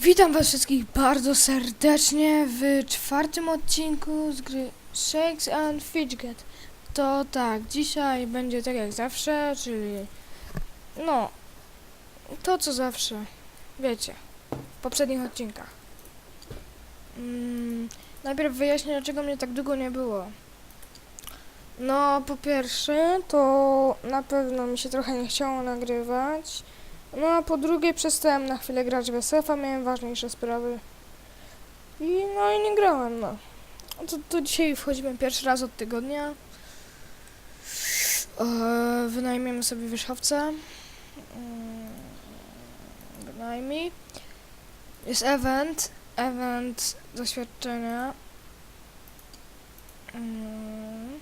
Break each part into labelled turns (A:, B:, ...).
A: Witam was wszystkich bardzo serdecznie w czwartym odcinku z gry Shakes and Fidget. To tak, dzisiaj będzie tak jak zawsze, czyli no, to co zawsze, wiecie, w poprzednich odcinkach. Mm, najpierw wyjaśnię, dlaczego mnie tak długo nie było. No, po pierwsze, to na pewno mi się trochę nie chciało nagrywać. No a po drugie przestałem na chwilę grać w SF-a, miałem ważniejsze sprawy. I no i nie grałem, no. To, to dzisiaj wchodzimy pierwszy raz od tygodnia. Eee, wynajmiemy sobie wierzchowca. Mm, Wynajmij. Jest event. Event doświadczenia. Mm.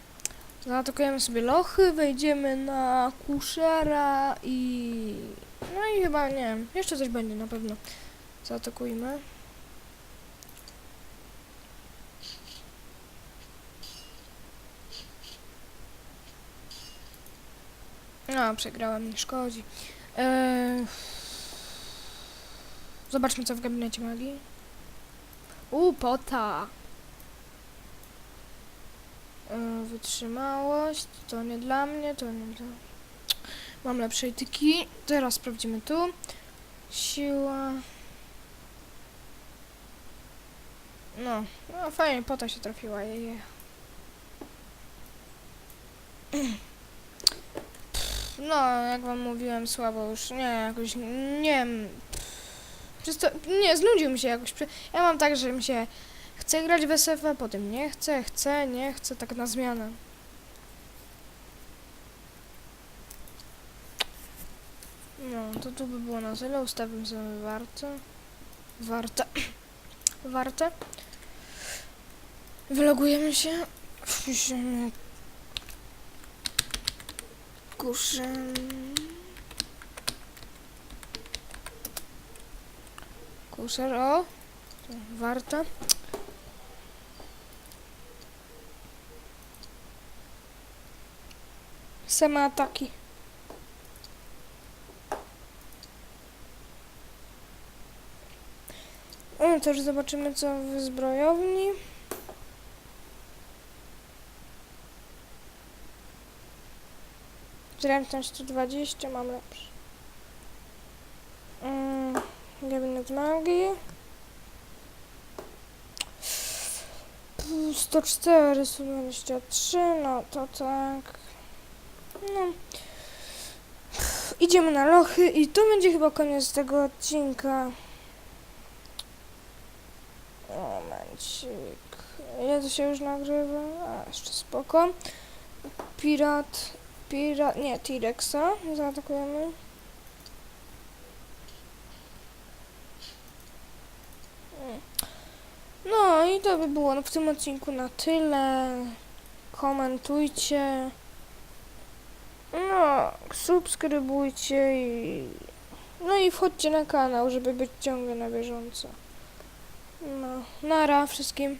A: Zaatakujemy sobie lochy, wejdziemy na kuszera i... No i chyba, nie wiem, jeszcze coś będzie na pewno. Zaatakujmy. No, przegrałem, nie szkodzi. Eee... Zobaczmy, co w gabinecie magii. U, pota! E, Wytrzymałość, to nie dla mnie, to nie dla... Mam lepszej tyki. Teraz sprawdzimy tu. Siła. No, no fajnie, pota się trafiła, jeje. No, jak wam mówiłem, słabo już, nie, jakoś, nie wiem. To, nie, znudził mi się jakoś. Ja mam tak, że mi się chce grać w SF-a, potem nie chcę, chcę, nie chcę, tak na zmianę. No, to tu by było na tyle. Ustawiam sobie warte. Warte. Warte. Wylogujemy się. Wpiszemy. Kuszę. Kuszer, o. Warta. Same ataki. No już zobaczymy co w zbrojowni. Zręczność 120, mam lepszy. Mm, gabinet magii. Pu- 104, 123, no to tak. No. Idziemy na lochy i to będzie chyba koniec tego odcinka. Momencik. Ile to się już nagrywa? A, jeszcze spoko. Pirat. Pirat. Nie, T-Rexa. Zaatakujemy. No i to by było w tym odcinku na tyle. Komentujcie. No, subskrybujcie i. No i wchodźcie na kanał, żeby być ciągle na bieżąco. No, nara wszystkim.